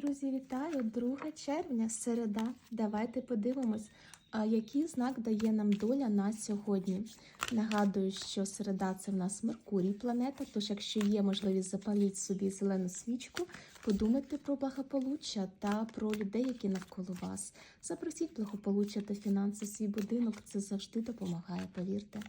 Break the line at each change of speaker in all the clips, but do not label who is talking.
Друзі, вітаю! 2 червня, середа. Давайте подивимось, який знак дає нам доля на сьогодні. Нагадую, що середа це в нас Меркурій планета. Тож, якщо є можливість запаліть собі зелену свічку, подумайте про благополуччя та про людей, які навколо вас. Запросіть благополуччя та фінанси свій будинок. Це завжди допомагає, повірте.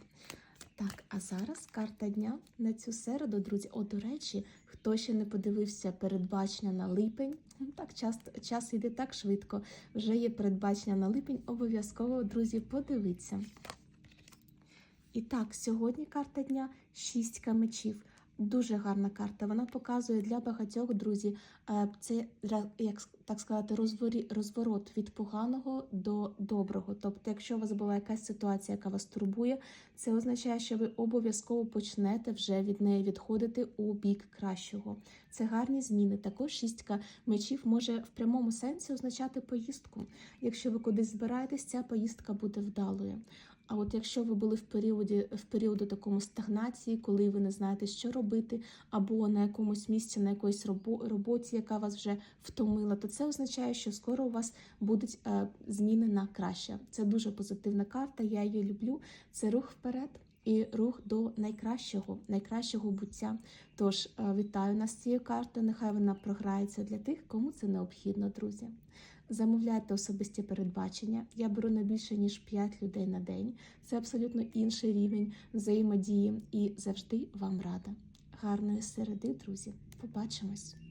Зараз карта дня на цю середу, друзі. О, до речі, хто ще не подивився передбачення на липень, ну, так часто час йде так швидко. Вже є передбачення на липень. Обов'язково, друзі, подивіться. І так, сьогодні карта дня шістка мечів. Дуже гарна карта. Вона показує для багатьох друзі. е, Це як так сказати, розворот від поганого до доброго. Тобто, якщо у вас була якась ситуація, яка вас турбує, це означає, що ви обов'язково почнете вже від неї відходити у бік кращого. Це гарні зміни. Також шістка мечів може в прямому сенсі означати поїздку. Якщо ви кудись збираєтесь, ця поїздка буде вдалою. А от якщо ви були в періоді в періоду такому стагнації, коли ви не знаєте, що робити, або на якомусь місці, на якоїсь робо- роботі, яка вас вже втомила, то це означає, що скоро у вас будуть е, зміни на краще. Це дуже позитивна карта. Я її люблю. Це рух вперед. І рух до найкращого, найкращого буття. Тож е, вітаю нас з цією картою. Нехай вона програється для тих, кому це необхідно, друзі. Замовляйте особисті передбачення. Я беру не більше ніж 5 людей на день. Це абсолютно інший рівень взаємодії і завжди вам рада. Гарної середи, друзі. Побачимось!